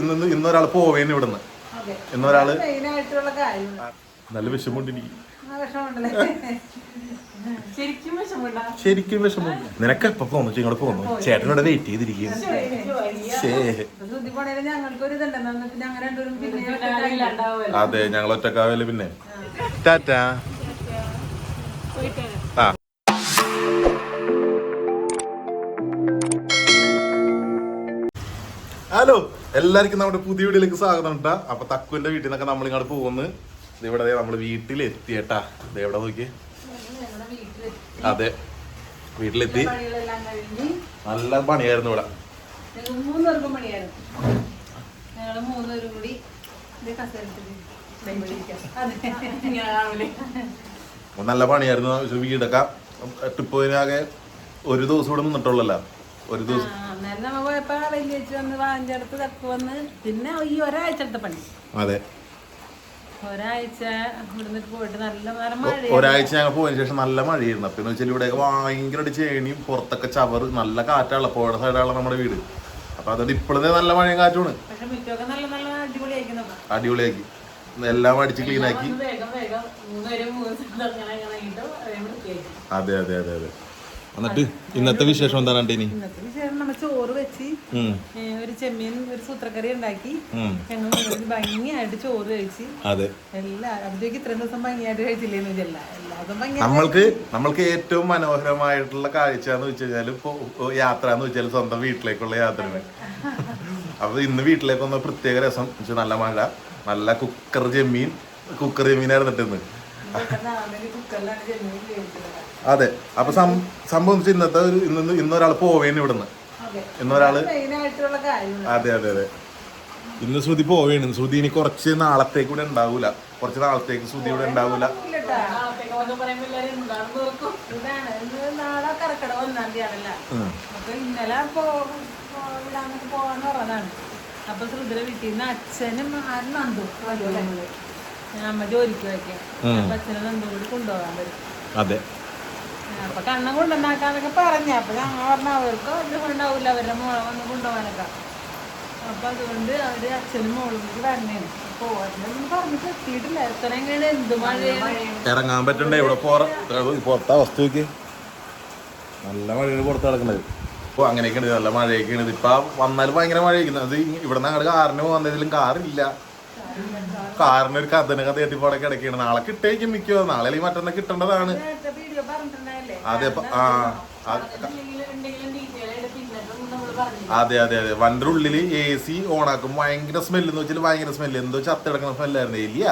ഇന്ന് ഇന്നൊരാൾ പോവേന് ഇവിടുന്ന്. ഇന്നൊരാൾ നല്ല വിഷമമുണ്ട് എനിക്ക്. ശരിക്കും വിഷമമുണ്ടാ നിനക്ക് എപ്പൊ പോന്നു? ഇങ്ങോട്ട് പോന്നു? ചേട്ടനോട് വെയിറ്റ് ചെയ്തിരിക്കുന്നു. അതെ ഞങ്ങൾ ഒറ്റക്കാവല്ലേ പിന്നെ. ടാറ്റാ. ആ. ഹലോ. എല്ലാവർക്കും നമ്മുടെ പുതിയ വീട്ടിലേക്ക് സ്വാഗതം കേട്ടാ അപ്പൊ തക്കുവിന്റെ വീട്ടിൽ നിന്നൊക്കെ നമ്മൾ ഇങ്ങോട്ട് പോകുന്നു ഇവിടെ നമ്മൾ വീട്ടിലെത്തി കേട്ടാ ഇത് എവിടെ നോക്കി അതെ. വീട്ടിലെത്തി. നല്ല പണിയായിരുന്നു ഇവിടെ. പണിയായിരുന്നു മൂന്നുപേരും കൂടി നല്ല പണിയായിരുന്നു. വീടൊക്കെ വീടൊക്കെ ട്രിപ്പിനാകെ ഒരു ദിവസം ഇവിടെ നിന്നിട്ടുള്ളല്ലോ. ഒരു ദിവസം. പിന്നെ ഈ ഒരാഴ്ചത്തെ പണി. അതെ. ഒരാഴ്ച ഞങ്ങൾ പോയതിനു ശേഷം നല്ല മഴയായിരുന്നു. പിന്നെ വെച്ചാൽ ഇവിടെ ഭയങ്കരമായിട്ട് ചേണിയും പുറത്തൊക്കെ ചവർ നല്ല കാറ്റാണല്ലോ. പുഴ സൈഡാണല്ലോ നമ്മുടെ വീട്. അപ്പൊ അതുകൊണ്ട് ഇപ്പോഴത്തെ നല്ല മഴയും കാറ്റുമാണ്. അടിപൊളിയാക്കി. എല്ലാം അടിച്ച് ക്ലീൻ ആക്കി. വൃത്തിയാക്കി അതെ അതെ അതെ അതെ. എന്നിട്ട് ഇന്നത്തെ വിശേഷം എന്താണ് കണ്ടീനി? ഇന്നത്തെ വിശേഷം നമ്മ ചോറ് വെച്ച് ഒരു ചെമ്മീൻ ഒരു സൂത്രക്കറി ഉണ്ടാക്കി. ഞങ്ങൾ ഭംഗിയായിട്ട് ചോറ് കഴിച്ച് അതെ. എല്ലാ അതിലേക്ക് ഇത്രയും ദിവസം ഭംഗിയായിട്ട് കഴിച്ചില്ലേന്ന് വെച്ചല്ല നമ്മൾക്ക് നമ്മൾക്ക് ഏറ്റവും മനോഹരമായിട്ടുള്ള കാഴ്ച എന്ന് വെച്ച് കഴിഞ്ഞാൽ ഇപ്പൊ യാത്ര എന്ന് വെച്ചാൽ സ്വന്തം വീട്ടിലേക്കുള്ള യാത്രയാണ് അപ്പൊ ഇന്ന് വീട്ടിലേക്ക് വന്ന പ്രത്യേക രസം. നല്ല മഴ നല്ല കുക്കർ ചെമ്മീൻ. കുക്കർ ചെമ്മീനായിരുന്നു ഇന്ന്. കുക്കറിലാണ് ചെമ്മീൻ വേവിച്ചത് അതെ. അപ്പൊ സംഭവം ഇന്നത്തെ ഒരു ഇന്ന് ഇന്നൊരാൾ പോവേന് ഇവിടുന്ന്. അതെ. ഇന്നൊരാൾ അതെ അതെ അതെ. ഇന്ന് ശ്രുതി പോവേണ്. ശ്രുതി ഇനി കുറച്ച് നാളത്തേക്ക് ഇവിടെ ഉണ്ടാവൂല. കുറച്ച് നാളത്തേക്ക് ശ്രുതി ഇവിടെ ഉണ്ടാവൂല. അപ്പൊ വീട്ടിൽ നിന്ന് അച്ഛനും നന്ദു അമ്മ ജോലിക്ക് വയ്ക്കാം. അപ്പൊ അച്ഛനും നന്ദും കൂടി കൊണ്ടുപോകാൻ അതെ. അപ്പൊ കണ്ണം കൊണ്ടുണ്ടാക്കാന്നൊക്കെ പറഞ്ഞ. അപ്പൊ ഞങ്ങൾ പറഞ്ഞ അവർക്ക് അവരുടെ ഉണ്ടാവില്ല അവരുടെ മോളെ വന്ന് കൊണ്ടുപോകാനൊക്കെ. അപ്പൊ അതുകൊണ്ട് അവർ അച്ഛനും മോളും എന്ത് ഇറങ്ങാൻ പറ്റണ്ടേ? ഇവിടെ പോറ പുറത്തെ അവസ്ഥ നോക്കി നല്ല മഴയാണ് പുറത്ത് കിടക്കുന്നത് ഇപ്പൊ അങ്ങനെയൊക്കെയാണ് നല്ല മഴയൊക്കെയാണ് ഇപ്പൊ വന്നാലും ഭയങ്കര മഴയായിരിക്കും അത് ഇവിടെ നിന്ന് അങ്ങോട്ട് കാറിന് പോകുന്നതിലും കാറില്ല. കാറിന് ഒരു കഥന കഥ എത്തിപ്പോടെ കിടക്കുകയാണ് നാളെ കിട്ടേക്കും മിക്കോ നാളെ അല്ലെങ്കിൽ മറ്റന്നാൾ കിട്ടേണ്ടതാണ്. അതെ ആ അത് അതെ അതെ. വണ്ടിയുടെ ഉള്ളിൽ എ സി ഓണാക്കും ഭയങ്കര സ്മെല്ല് എന്ന് വെച്ചാൽ ഭയങ്കര സ്മെല്ല് എന്തോ ചത്തെടുക്കുന്ന സ്മെല്ലായിരുന്നു ഇല്ല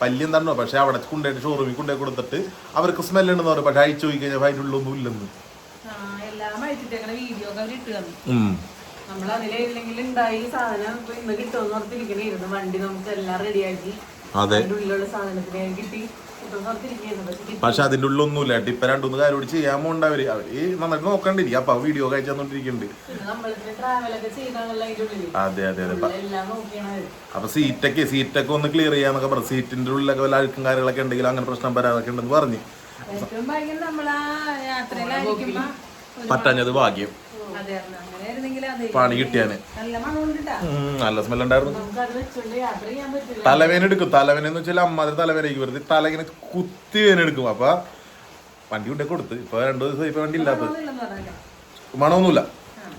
പല്ലി എന്താണോ പക്ഷെ അവിടെ കൊണ്ടുപോയിട്ട് ഷോറൂമിൽ കൊണ്ടുപോയി കൊടുത്തിട്ട് അവർക്ക് സ്മെല്ല് ഉണ്ടെന്ന് പറയും. പക്ഷെ അയച്ചു പോയി കഴിഞ്ഞാൽ അതിന്റെ ഉള്ളൊന്നും ഇല്ലെന്ന്. നമ്മൾ അതിലെങ്കിലും ഉണ്ടായി സാധനം ഇന്ന് കിട്ടുമെന്ന് വണ്ടി നമുക്ക് എല്ലാം റെഡിയാക്കി ഉള്ളിലുള്ള കിട്ടി. പക്ഷെ അതിന്റെ അതിന്റെ ഉള്ളൊന്നുമില്ല ഇപ്പൊ രണ്ടുമൂന്ന് കാര്യം കൂടി ചെയ്യാൻ പോകണ്ട അവർ. അവർ നന്നായിട്ട് നോക്കണ്ടിരിക്കും അപ്പൊ വീഡിയോ കഴിച്ചു തന്നോണ്ടിരിക്കുന്നുണ്ട്. അതെ അതെ അതെ. അപ്പൊ സീറ്റൊക്കെ സീറ്റൊക്കെ ഒന്ന് ക്ലിയർ ചെയ്യാന്നൊക്കെ പറഞ്ഞു. സീറ്റിന്റെ ഉള്ളിലൊക്കെ വല്ല അഴുക്കും കാര്യങ്ങളൊക്കെ ഉണ്ടെങ്കിൽ അങ്ങനെ പ്രശ്നം വരാതൊക്കെ ഉണ്ടെന്ന് പറഞ്ഞു. ഏറ്റവും യാത്രയിലായിരിക്കുമ്പോ പറ്റാഞ്ഞത് ഭാഗ്യം. പണി കിട്ടിയാന്. നല്ല സ്മെൽ ഉണ്ടായിരുന്നു തലവേന എടുക്കും. തലവേന എന്ന് വെച്ചാൽ അമ്മാതിരി തലവേനയ്ക്ക് വെറുതെ തല ഇങ്ങനെ കുത്തി വേന എടുക്കും. അപ്പൊ വണ്ടി കൊണ്ടേ കൊടുത്ത്. ഇപ്പൊ രണ്ടു ദിവസം ഇപ്പൊ വണ്ടി ഇല്ലാത്തത് മണമൊന്നുമില്ല.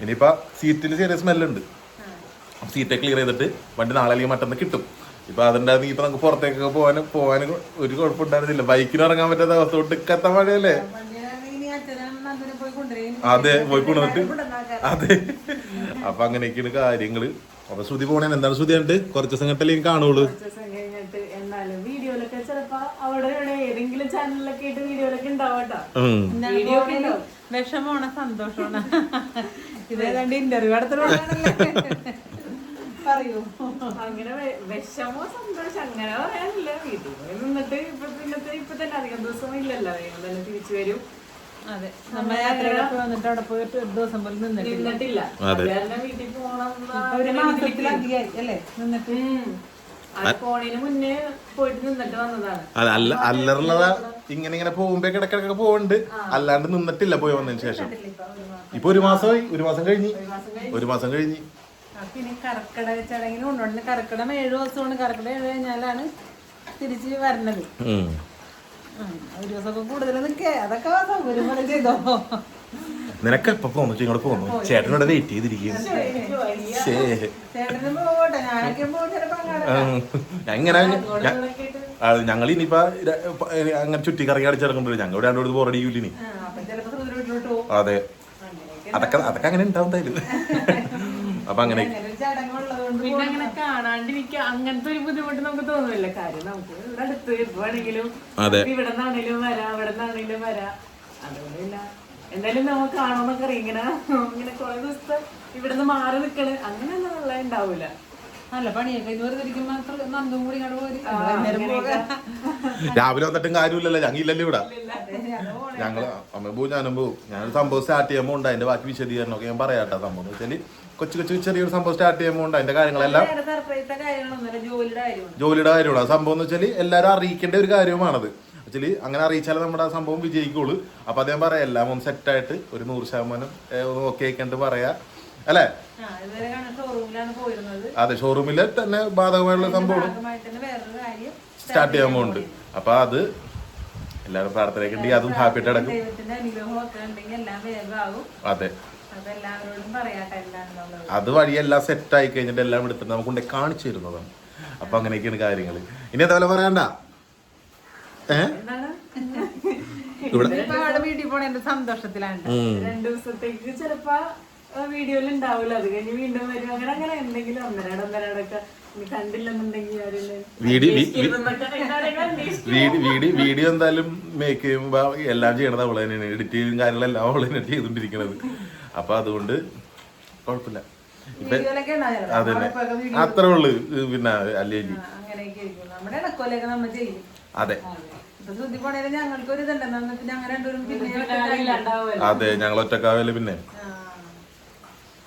ഇനിയിപ്പൊ സീറ്റിൽ ചെറിയ സ്മെല്ലുണ്ട്. സീറ്റ് ക്ലിയർ ചെയ്തിട്ട് വണ്ടി നാളെ അല്ലെങ്കിൽ മറ്റന്ന് കിട്ടും. ഇപ്പൊ അതിന്റെ ഇപ്പൊ നമുക്ക് പുറത്തേക്കൊക്കെ പോകാൻ പോകാനും ഒരു കുഴപ്പമുണ്ടായിരുന്നില്ല. ബൈക്കിന് ഇറങ്ങാൻ പറ്റാത്ത അവസ്ഥ. ഒടുക്കത്ത മഴയല്ലേ വണ്ടിയിലാണെങ്കിൽ ഇനി അച്ഛനും നന്ദനെ പോയി കൊണ്ടുവരും അതെ പോയി കൊണ്ടുവന്നിട്ട് അതെ. അപ്പൊ അങ്ങനെയൊക്കെയാണ് കാര്യങ്ങൾ. അപ്പൊ ശ്രുതി പോണേ എന്താണ് ശ്രുതി കണ്ടിട്ട് കുറച്ച് ദിവസം കണ്ടല്ലേ കാണുള്ളൂ. കുറച്ച് ദിവസം കഴിഞ്ഞിട്ട് എന്നാലും വീഡിയോയിലൊക്കെ ചിലപ്പോ അവിടെ ഇവിടെ ഏതെങ്കിലും ചാനലിലൊക്കെ ആയിട്ട് വീഡിയോയിലൊക്കെ ഉണ്ടാവട്ടോ ഉം. വീഡിയോ വിഷമമാണ് സന്തോഷമാണ്. ഇതേതാണ്ട് ഇന്റർവ്യൂ പറയൂ. അങ്ങനെ വിഷമോ സന്തോഷം അങ്ങനെ പറയാനില്ല. വീട്ടിൽ നിന്നിട്ട് ഇപ്പൊ തന്നെ അധികം ദിവസം ഇല്ലല്ലോ. തന്നെ തിരിച്ചു വരും. നിന്നിട്ടില്ല. വീട്ടിൽ അല്ലേ? അല്ലറുള്ളത. ഇങ്ങനെ ഇങ്ങനെ പോകുമ്പോ കിടക്കിടക്കൊക്കെ പോകുന്നുണ്ട് അല്ലാണ്ട് നിന്നിട്ടില്ല പോയി വന്നതിന് ശേഷം. ഇപ്പൊ ഒരു മാസമായി ഒരു മാസം കഴിഞ്ഞ്. ഒരു മാസം കഴിഞ്ഞ്. പിന്നെ കർക്കിടക ചടങ്ങിന് കറക്കടം കർക്കിടം ഏഴു ദിവസമാണ്. കർക്കിടം ഏഴ് കഴിഞ്ഞാലാണ് തിരിച്ച് വരണത്. ഒരു ദിവസമൊക്കെ കൂടുതൽ നിൽക്കേ. അതൊക്കെ സൗകര്യം പോലെ ചെയ്തോ. നിനക്ക് എപ്പോ പോന്നു ഇങ്ങോട്ട് പോന്നു ചേട്ടനോട് വെയിറ്റ് ചെയ്തിരിക്കും എങ്ങനെ ഞങ്ങൾ ഇനിയിപ്പോ അങ്ങനെ ചുറ്റി കറങ്ങി അടിച്ചിറങ്ങുമ്പോഴേ ഞങ്ങൾ ഇവിടെ രണ്ടു ബോറടിക്കൂല ഇനി? അതെ. അതൊക്കെ അതൊക്കെ അങ്ങനെ ഉണ്ടാവും എന്തായാലും. അപ്പൊ അങ്ങനെ അങ്ങനത്തെ ഒരു ബുദ്ധിമുട്ട് നമുക്ക് തോന്നുന്നില്ല. കാര്യം നമുക്ക് അതെ. ഇവിടെ നിന്നാണെങ്കിലും വരാം നിന്നാണെങ്കിലും എന്തായാലും നമുക്ക് കാണുമെന്നൊക്കെ അറിയാം. ഇങ്ങനെ ഇങ്ങനെ കുറെ ദിവസത്തെ ഇവിടുന്ന് മാറി നിക്കണ്. അങ്ങനെയൊന്നും ഉള്ള ഉണ്ടാവൂല. നല്ല പണിയൊക്കെ നന്ദും കൂടി രാവിലെ വന്നിട്ടും കാര്യമില്ലല്ലോ. ഞങ്ങൾ ഇല്ലല്ലോ ഇവിടെ. ഞങ്ങൾ അമ്മ പോവും ഞാനും പോവും. ഞാനൊരു സംഭവം സ്റ്റാർട്ട് ചെയ്യുമ്പോൾ ഉണ്ട് അതിന്റെ ബാക്കി വിശദീകരണം ഒക്കെ ഞാൻ പറയാട്ടോ സംഭവം എന്ന് വെച്ചാൽ കൊച്ചു കൊച്ചു ചെറിയൊരു സംഭവം സ്റ്റാർട്ട് ചെയ്യുമ്പോൾ അതിന്റെ കാര്യങ്ങളെല്ലാം ജോലിയുടെ കാര്യമാണ്. സംഭവം എന്ന് വെച്ചാൽ എല്ലാവരും അറിയിക്കേണ്ട ഒരു കാര്യമാണത് ആക്ച്വലി അങ്ങനെ അറിയിച്ചാലേ നമ്മുടെ ആ സംഭവം വിജയിക്കുള്ളൂ. അപ്പൊ അദ്ദേഹം പറയാം എല്ലാം ഒന്ന് സെറ്റായിട്ട് ഒരു നൂറ് ശതമാനം ഓക്കെ ആയിക്കണ്ട് പറയാ. അല്ലേ? അതെ ഷോറൂമിൽ തന്നെ ബാധകമായുള്ള സംഭവം. സ്റ്റാർട്ട് ചെയ്യാൻ പോകുന്നുണ്ട് അപ്പൊ അത് എല്ലാവരും പ്രാർത്ഥനയൊക്കെ ഉണ്ടെങ്കിൽ അതും ഹാപ്പി ആയിട്ട് അടക്കും അതെ. അത് വഴിയെല്ലാം എല്ലാം സെറ്റ് ആയി കഴിഞ്ഞിട്ട് എല്ലാം എടുത്തിട്ട് നമുക്ക് കൊണ്ടേ കാണിച്ചു തരുന്നതാണ്. അപ്പൊ അങ്ങനെയൊക്കെയാണ് കാര്യങ്ങൾ ഇനി അതേപോലെ പറയണ്ട? ഏ? ഇവിടെ ഇപ്പൊ അവിടെ വീട്ടിൽ പോണ എന്റെ സന്തോഷത്തിലാണ്. ഉം. രണ്ടു ദിവസത്തേക്ക് ചിലപ്പോ വീഡിയോയിൽ ഉണ്ടാവില്ല അത് കഴിഞ്ഞ് വീണ്ടും വരും. അങ്ങനെ അങ്ങനെ എന്തെങ്കിലും ഒന്നരാട് ഒന്നരാടൊക്കെ വീഡിയോ എന്തായാലും മേക്ക് ചെയ്യുമ്പോ എല്ലാം ചെയ്യണത് അവൾ തന്നെയാണ്. എഡിറ്റിങ് കാര്യങ്ങളെല്ലാം അവൾ തന്നെ ചെയ്തോണ്ടിരിക്കണത് അപ്പൊ അതുകൊണ്ട് കുഴപ്പമില്ല. ഇപ്പൊ അതന്നെ അത്രേ ഉള്ളു പിന്നെ അല്ലേ അതെ. അതെ. ഞങ്ങൾ ഒറ്റക്കാവല്ലേ പിന്നെ.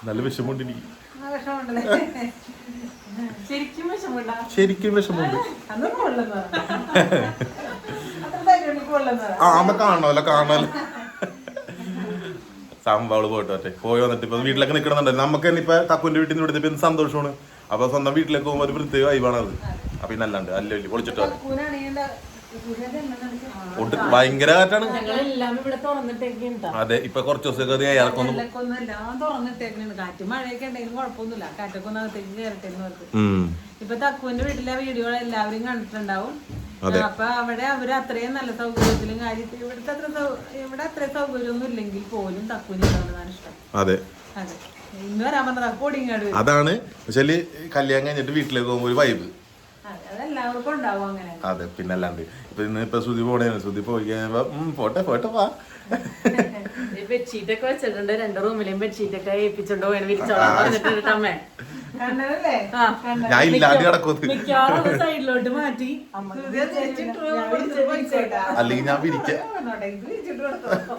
നല്ല വിഷമമുണ്ട് എനിക്ക്. ശരിക്കും വിഷമുണ്ട് വിഷമമുണ്ട്. ആ അമ്മ കാണണമല്ലോ കാണണമല്ലോ സംഭവൾ പോയിട്ട് പറ്റേ പോയി വന്നിട്ട് ഇപ്പൊ വീട്ടിലൊക്കെ നിൽക്കണമെന്നുണ്ട് നമുക്ക് തന്നെ ഇപ്പൊ തക്കുന്റെ വീട്ടിൽ നിന്ന് വിടുന്നത് എന്ത് സന്തോഷമാണ്? അപ്പൊ സ്വന്തം വീട്ടിലേക്ക് പോകുമ്പോൾ ഒരു പ്രത്യേക വൈബാണ് അത് അപ്പൊ പിന്നെ അല്ലാണ്ട് അല്ല വലിയ പൊളിച്ചിട്ട് ഭയങ്കര കാറ്റാണ്. അതെ ഇപ്പൊ കുറച്ച് ദിവസമൊക്കെ അത് ഇറക്കൊന്നും ഇപ്പൊ തക്കുവിന്റെ വീട്ടിലെ വീഡിയോ എല്ലാവരും കണ്ടിട്ടുണ്ടാവും. അപ്പൊ അവിടെ അവർ അത്രയും നല്ല സൗകര്യത്തിലും കാര്യത്തിൽ ഇവിടുത്തെ അത്ര ഇവിടെ അത്രയും സൗകര്യമൊന്നും ഇല്ലെങ്കിൽ പോലും ഇഷ്ടം. അതെ. അതെ. ഇന്ന് വരാൻ പറഞ്ഞ അതാണ്. പക്ഷേ കല്യാണം കഴിഞ്ഞിട്ട് വീട്ടിലേക്ക് പോകുമ്പോൾ ഒരു വൈബ് അതെ അതെല്ലാവർക്കും ഉണ്ടാവും അങ്ങനെ. അതെ പിന്നെ ഇപ്പൊ ശ്രുതി പോണേന് ശ്രുതി പോയി കഴിയുമ്പോ പോട്ടെ പോട്ടെ വാ. ബെഡ്ഷീറ്റ് ഒക്കെ വെച്ചിട്ടുണ്ട്. രണ്ട് റൂമിലെയും ബെഡ്ഷീറ്റ് ഒക്കെ ഏൽപ്പിച്ചോണ്ട് പോയി. വിരിച്ചോളാം. പറഞ്ഞിട്ടുണ്ട് അമ്മേ. ഞാൻ സൈഡിലോട്ട് മാറ്റി. അല്ലെങ്കിൽ ഞാൻ പിരിക്ക ഇത് വിരിച്ചിട്ട് കൊടുത്തോ.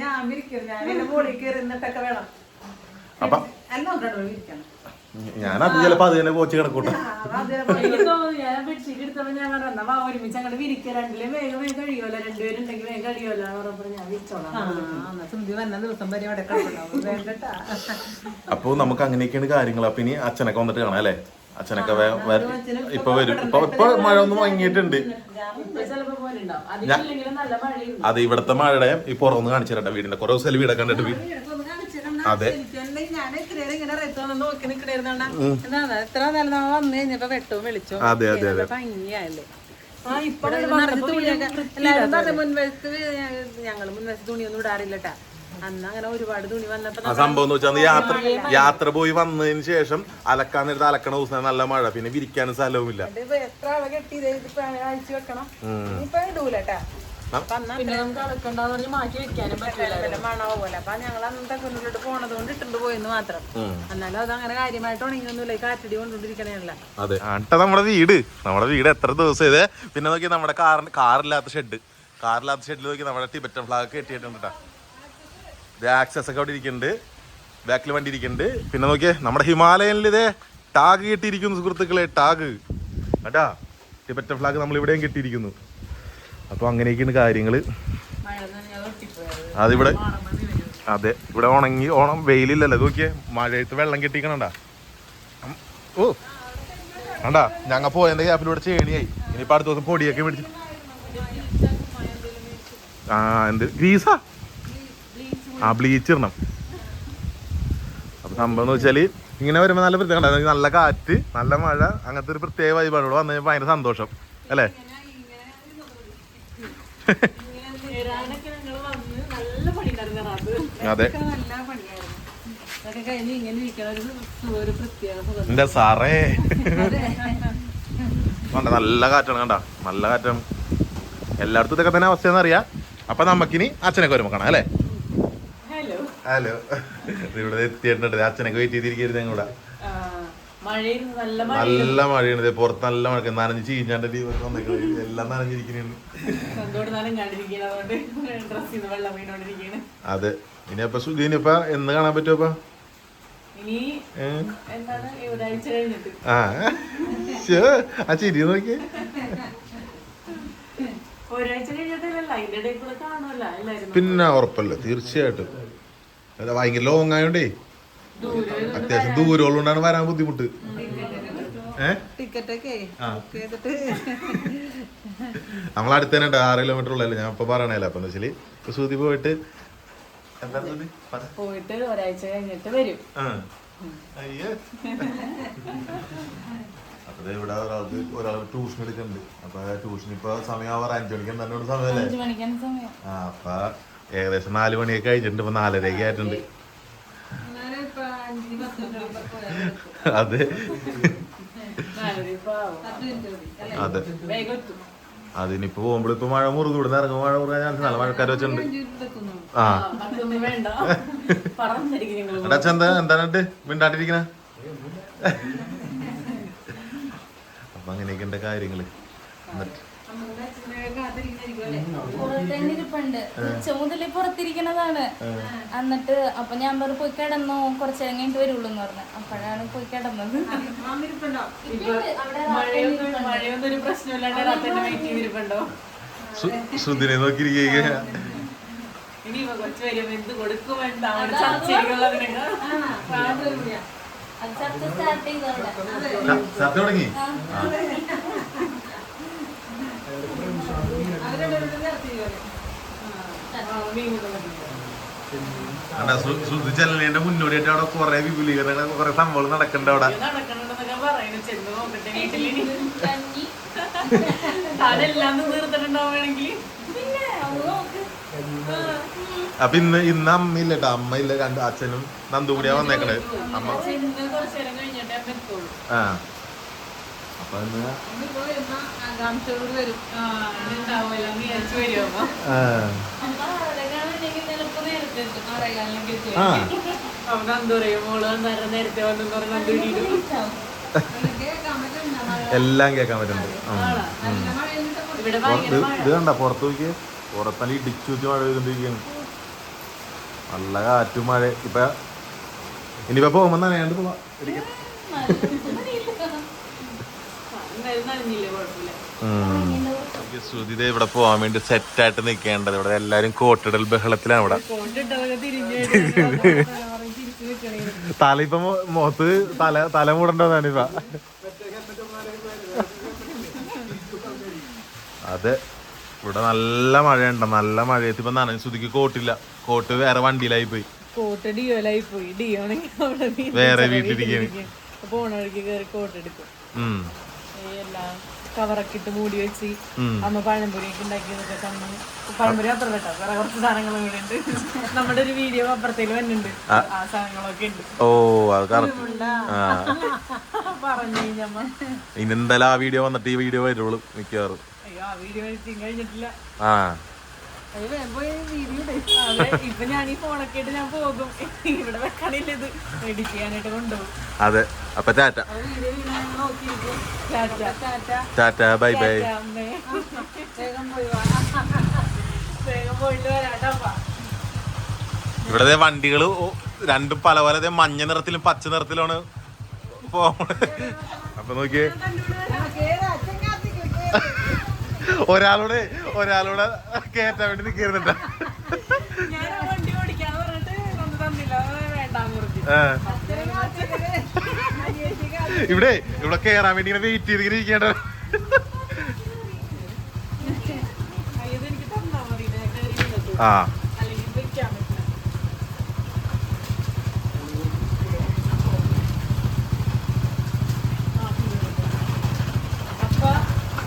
ഞാൻ വിരിക്കും. ഞാൻ എന്റെ മുകളിൽ കയറി നിന്നിട്ടൊക്കെ വേണം. അല്ല വിരിക്കണം. ഞാൻ അത് ചിലപ്പോ അത് തന്നെ പോച്ച് കിടക്കൂട്ടെ. അപ്പൊ നമുക്ക് അങ്ങനെയൊക്കെയാണ് കാര്യങ്ങൾ. അപ്പൊ ഇനി അച്ഛനൊക്കെ വന്നിട്ട് കാണാം അല്ലേ? അച്ഛനൊക്കെ ഇപ്പൊ വരും. ഇപ്പൊ ഇപ്പൊ മഴ ഒന്ന് വാങ്ങിയിട്ടുണ്ട് ഇപ്പൊ പോലെ ഉണ്ടാവും അതില്ലെങ്കിലും നല്ല മഴയുണ്ട്. അത് ഇവിടത്തെ മഴയുടെ ഈ പുറത്തുനിന്ന് കാണിച്ചു തരട്ടെ വീടിന്റെ കുറെ ദിവസം വീടൊക്കെ കണ്ടിട്ട് അതെ. അതെ, അതെ, അതെ. മുൻവശത്ത് തുണിയൊന്നും ഇടാറില്ലട്ടാ. സംഭവം എന്ന് വെച്ചാൽ യാത്ര യാത്ര പോയി വന്നതിന് ശേഷം അലക്കാൻ നേരത്ത് അലക്കണ ദിവസം നല്ല മഴ. പിന്നെ വിരിക്കാനും സ്ഥലവുമില്ല. ഇല്ല എത്ര ആളെ കെട്ടി വെക്കണം. ഇപ്പൊ ഇടൂലട്ടാ. പിന്നെ നമുക്ക് അളക്കണ്ടെന്ന് പറഞ്ഞ് മാറ്റി വെക്കാനും പറ്റില്ല അപ്പൊ ഞങ്ങൾ അന്നത്തെ കൊണ്ടിട്ട് പോണത് കൊണ്ട് ഇട്ടുണ്ട് പോയെന്ന് മാത്രം. എന്നാലും അത് അങ്ങനെ കാര്യമായിട്ട് ഉണങ്ങിയൊന്നുമില്ല. ഈ കാറ്റടി അതെ. ആട്ട നമ്മുടെ വീട്. നമ്മുടെ വീട് എത്ര ദിവസം ഇത്? പിന്നെ നോക്കി നമ്മുടെ കാർ കാറില്ലാത്ത ഷെഡ് കാറില്ലാത്ത ഷെഡിൽ നോക്കി നമ്മുടെ ടിബറ്റൻ ഫ്ലാഗ് കെട്ടിയിട്ടുണ്ട് കേട്ടോ ആക്സസ് ഒക്കെ അവിടെ ഇരിക്കുന്നുണ്ട്. ബാക്കിൽ വണ്ടി ഇരിക്കുന്നുണ്ട്. പിന്നെ നോക്കിയേ നമ്മുടെ ഹിമാലയനിൽ ഇതേ ടാഗ് കെട്ടിയിരിക്കുന്നു സുഹൃത്തുക്കളെ ടാഗ് കേട്ടാ ടിബറ്റൻ ഫ്ലാഗ് നമ്മൾ ഇവിടെയും കെട്ടിയിരിക്കുന്നു. അപ്പോൾ അങ്ങനെയൊക്കെയാണ് കാര്യങ്ങൾ അതിവിടെ അതെ ഇവിടെ ഉണങ്ങി ഓണം വെയിലില്ലല്ലോ. നോക്കിയേ മഴയത്ത് വെള്ളം കെട്ടിക്കണണ്ട? ഓ. കണ്ടാ ഞങ്ങ പോയതിന്റെ ഗ്യാപ്പിലൂടെ ചേണിയായി. ഇനിയിപ്പോ അടുത്ത ദിവസം പൊടിയൊക്കെ മേടിച്ചു. ആ എന്ത്? ഗ്രീസാ? ആ ബ്ലീച്ച് ഇടണം. അപ്പൊ സംഭവം എന്ന് വെച്ചാൽ ഇങ്ങനെ വരുമ്പോ നല്ല പ്രത്യേകം. നല്ല കാറ്റ് നല്ല മഴ അങ്ങനത്തെ ഒരു പ്രത്യേക വൈബാണ് ഇവിടെ വന്നു കഴിഞ്ഞാൽ ഭയങ്കര സന്തോഷം. അല്ലേ? സുഖം. എന്റെ സാറേ? കണ്ട നല്ല കാറ്റാണ് കണ്ട. നല്ല കാറ്റാണ് എല്ലായിടത്തും ഇതൊക്കെ തന്നെ അവസ്ഥയെന്ന് അറിയാം. അപ്പൊ നമുക്കിനി അച്ഛനൊക്കെ വരുമ്പോ കാണാം അല്ലേ? ഹലോ. ഹലോ. ഇവിടെ എത്തിയിട്ടുണ്ട്. അച്ഛനൊക്കെ വെയിറ്റ് ചെയ്തിരിക്കരുത് ഞങ്ങളുടെ നല്ല മഴ നല്ല മഴയാണ് പുറത്ത് നല്ല മഴ. നനഞ്ഞ് ചീഞ്ഞാണ്ട് എല്ലാം നനഞ്ഞിരിക്കുന്നു അതെ ഇനി അപ്പൊ സുഖി ഇനിയിപ്പ എന്ന് കാണാൻ പറ്റുമോ ആ ചിരി നോക്കി പിന്നെ ഉറപ്പല്ലേ തീർച്ചയായിട്ടും. ഭയങ്കര ലോങ് ആയോണ്ടേ അത്യാവശ്യം ദൂരമുള്ളതുകൊണ്ടാണ് വരാൻ ബുദ്ധിമുട്ട്. നമ്മൾ അടുത്ത് തന്നെ ഉണ്ട് ആറ് കിലോമീറ്റർ ഉള്ളല്ലേ? ഞാൻ ഇപ്പൊ പറയണല്ലോ അപ്പൊ എന്താ വെച്ചാൽ ഇപ്പൊ സൂതി പോയിട്ട് എന്താ? പോയിട്ട് ഒരാഴ്ച കഴിഞ്ഞിട്ട് വരും. ആ. അയ്യേ. അപ്പൊ ഇവിടെ ഒരാൾക്ക് ഒരാൾ ട്യൂഷൻ എടുക്കുന്നുണ്ട്. അപ്പൊ ട്യൂഷൻ ഇപ്പൊ സമയം ആവാറ് അഞ്ചു മണിക്ക് എന്താണ് സമയമല്ലേ അഞ്ചു മണിക്കാണ് സമയം. ആ അപ്പൊ ഏകദേശം നാല് മണിയൊക്കെ കഴിഞ്ഞിട്ടുണ്ട്. ഇപ്പൊ നാലരയൊക്കെ ആയിട്ടുണ്ട്. അതെ നാലര ഇപ്പൊ ആവും. പത്ത് മിനിറ്റ് മതി അല്ലേ അതെ. അതിനിപ്പോ പോകുമ്പോൾ ഇപ്പൊ മഴ മുറുകും ഇവിടെ നിന്ന് ഇറങ്ങും മഴ മുറുകാൻ ചാൻസ് നല്ല മഴക്കാർ വെച്ചിട്ടുണ്ട്. ആ. എടാ അച്ഛൻ എന്താ എന്താണ് മിണ്ടാണ്ടിരിക്കണ? അപ്പൊ അങ്ങനെയൊക്കെ കാര്യങ്ങൾ. എന്നിട്ട് അച്ഛനെ കാത്തിരിക്കുന്നായിരിക്കും അല്ലേ പുറത്തന്നെ ഇരിപ്പുണ്ട്. ഉച്ച മുതൽ പുറത്തിരിക്കണതാണ് എന്നിട്ട് അപ്പൊ ഞാൻ പറഞ്ഞു പോയി കിടന്നു കുറച്ച് കഴിഞ്ഞിട്ട് വരുള്ളൂ എന്ന് പറഞ്ഞു. അപ്പോഴാണ് പോയി കിടന്നത്. നോക്കിയിരിക്കുക ഇനി കുറച്ച് എന്ത് കൊടുക്കും വേണ്ട ചർച്ച സ്റ്റാർട്ട് ചെയ്തോളാം. സത്യം തുടങ്ങി? ആ. എന്റെ മുന്നോടിയായിട്ട് അവിടെ കൊറേ വിപുലീകരണ കൊറേ സംഭവങ്ങൾ നടക്കണ്ട അവിടെ. അപ്പൊ ഇന്ന് ഇന്ന് അമ്മയില്ല കേട്ടോ അമ്മ ഇല്ല രണ്ട് അച്ഛനും നന്ദു കൂടിയാ വന്നേക്കണേ അമ്മ ആ. അപ്പൊ കേൾക്കാൻ പറ്റുന്നുണ്ടോ? എല്ലാം കേക്കാൻ പറ്റുന്നുണ്ട്. ഇത് കണ്ട പുറത്ത് നോക്കിയേ. പുറത്തല്ല ഇടിച്ചു വെച്ച് മഴ പെയ്തോണ്ടിരിക്കുകയാണ് നല്ല കാറ്റും മഴ ഇപ്പൊ ഇനിയിപ്പോ പോകുമ്പോ നനയാണ്ട് പോവാ. ഇരിക്കാം. എന്തായാലും നനഞ്ഞില്ലേ കുഴപ്പമില്ല. ഉം. ഈ ശ്രുതി ദേ ഇവിടെ പോവാൻ വേണ്ടി സെറ്റ് ആയിട്ട് നിൽക്കേണ്ടത് ഇവിടെ എല്ലാരും കോട്ടിടൽ ബഹളത്തിലാണ് ഇവിടെ. തല ഇപ്പൊ മുഖത്ത് തല തല മൂടണ്ടോന്നാണിപ്പ ഇപ്പൊ. അതെ ഇവിടെ നല്ല മഴയുണ്ട് നല്ല മഴയത്ത് ഇപ്പൊ നനഞ്ഞ് ശ്രുതിക്ക് കോട്ടില്ല. കോട്ട് വേറെ വണ്ടിയിലായി പോയി കോട്ട് ഡിയോലായി പോയി ഡിയോണെങ്കിൽ അവിടെ വേറെ വീട്ടിലിരിക്കുകയാണ്. വീട്ടിലിരിക്കും. പോണ കയറി കോട്ട് എടുക്കും. എല്ലാം കവറൊക്കെ ഇട്ട് മൂടി വെച്ച്. അമ്മ പഴംപൊരിയൊക്കെ ഉണ്ടാക്കിയതൊക്കെ തന്നു. പഴംപൊരി അത്ര കേട്ടോ വേറെ കുറച്ച് സാധനങ്ങളും കൂടെ ഉണ്ട്. നമ്മുടെ ഒരു വീഡിയോ അപ്പുറത്തേക്ക് വന്നിട്ടുണ്ട്. ആ. സാധനങ്ങളൊക്കെ ഉണ്ട്. ഓ അത് പറഞ്ഞു കഴിഞ്ഞമ്മ ഇനി എന്തായാലും ആ വീഡിയോ വന്നിട്ട് ഈ വീഡിയോ വരുള്ളൂ മിക്കവാറും. അയ്യോ ആ വീഡിയോ കഴിഞ്ഞിട്ടില്ല. ആ. ഇപ്പൊ ഞാൻ ഈ ഫോണൊക്കെ ഞാൻ പോകും. ഇവിടെ വെക്കാനില്ല ഇത്. എഡിറ്റ് ചെയ്യാനായിട്ട് കൊണ്ടുപോകും. അതെ. അപ്പൊ ടാറ്റ. ടാറ്റ. Bye bye. ഇവിടത്തെ അമ്മേ. വാ. വേഗം പോയിട്ട് വരാട്ടപ്പാ ഇവിടെ ദേ വണ്ടികൾ ഓ- രണ്ടും പല പല മഞ്ഞ നിറത്തിലും പച്ച നിറത്തിലാണ് അപ്പൊ നോക്കിയേ. ഒരാളോട് ഒരാളോട് കേറ്റാൻ വേണ്ടി കാത്തിക്കണേ ഇവിടെ ഇവിടെ കേറാൻ വേണ്ടി ഇങ്ങനെ വെയിറ്റ് ചെയ്ത് ഇരിക്കേണ്ട. ആ അല്ലെങ്കിൽ വെക്കാൻ പറ്റില്ല അപ്പൊ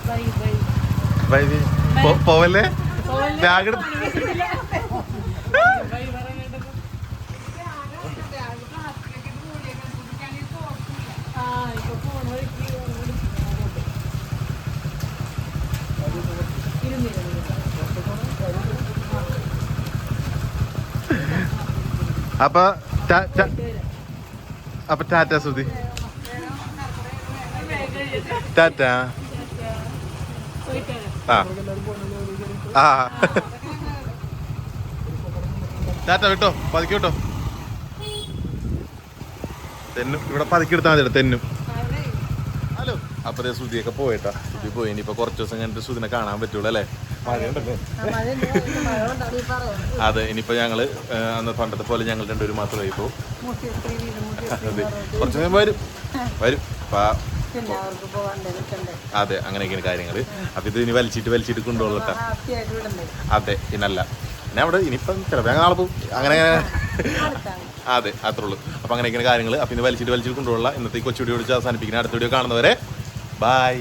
ബൈ ബൈ പോവല്ലേ? ബാഗ് ബൈ ഇപ്പൊ ഫോൺ വഴിക്ക് അപ്പൊ അപ്പൊ ടാറ്റ ശ്രുതി ടാറ്റ. ആ. ടാറ്റ വിട്ടോ? പതുക്കി വിട്ടോ? തെന്നും ഇവിടെ പതുക്കി എടുത്താൽ മതി തെന്നും ഹലോ. അപ്പൊ ശ്രുതിയൊക്കെ പോയിട്ടാ. ശ്രുതി പോയി. ഇനിയിപ്പോ കുറച്ച് ദിവസം കഴിഞ്ഞിട്ട് ശ്രുതിനെ കാണാൻ പറ്റുള്ളൂ അല്ലേ? മഴയുണ്ടല്ലേ? അതെ ഇനിയിപ്പോ ഞങ്ങൾ അന്ന് പണ്ടത്തെ പോലെ ഞങ്ങൾ രണ്ടുപേരും മാത്രമായി പോകും. കുറച്ച് വരും. വരും. അപ്പൊ അതെ അങ്ങനെയൊക്കെയാണ് കാര്യങ്ങൾ അപ്പൊ ഇത് ഇനി വലിച്ചിട്ട് വലിച്ചിട്ട് കൊണ്ടുപോകട്ടെ അതെ പിന്നല്ല പിന്നെ അവിടെ ഇനിയിപ്പം ചിലപ്പോൾ ഞങ്ങൾ നാളെ പോകും. അങ്ങനെ അതെ അത്രേ ഉള്ളൂ. അപ്പൊ അങ്ങനെയൊക്കെയാണ് കാര്യങ്ങൾ അപ്പൊ ഇനി വലിച്ചിട്ട് വലിച്ചിട്ട് കൊണ്ടുപോകല ഇന്നത്തെ ഈ കൊച്ചു വീഡിയോ വിളിച്ച് അവസാനിപ്പിക്കുന്ന. അടുത്ത വീഡിയോ കാണുന്നവരെ ബൈ.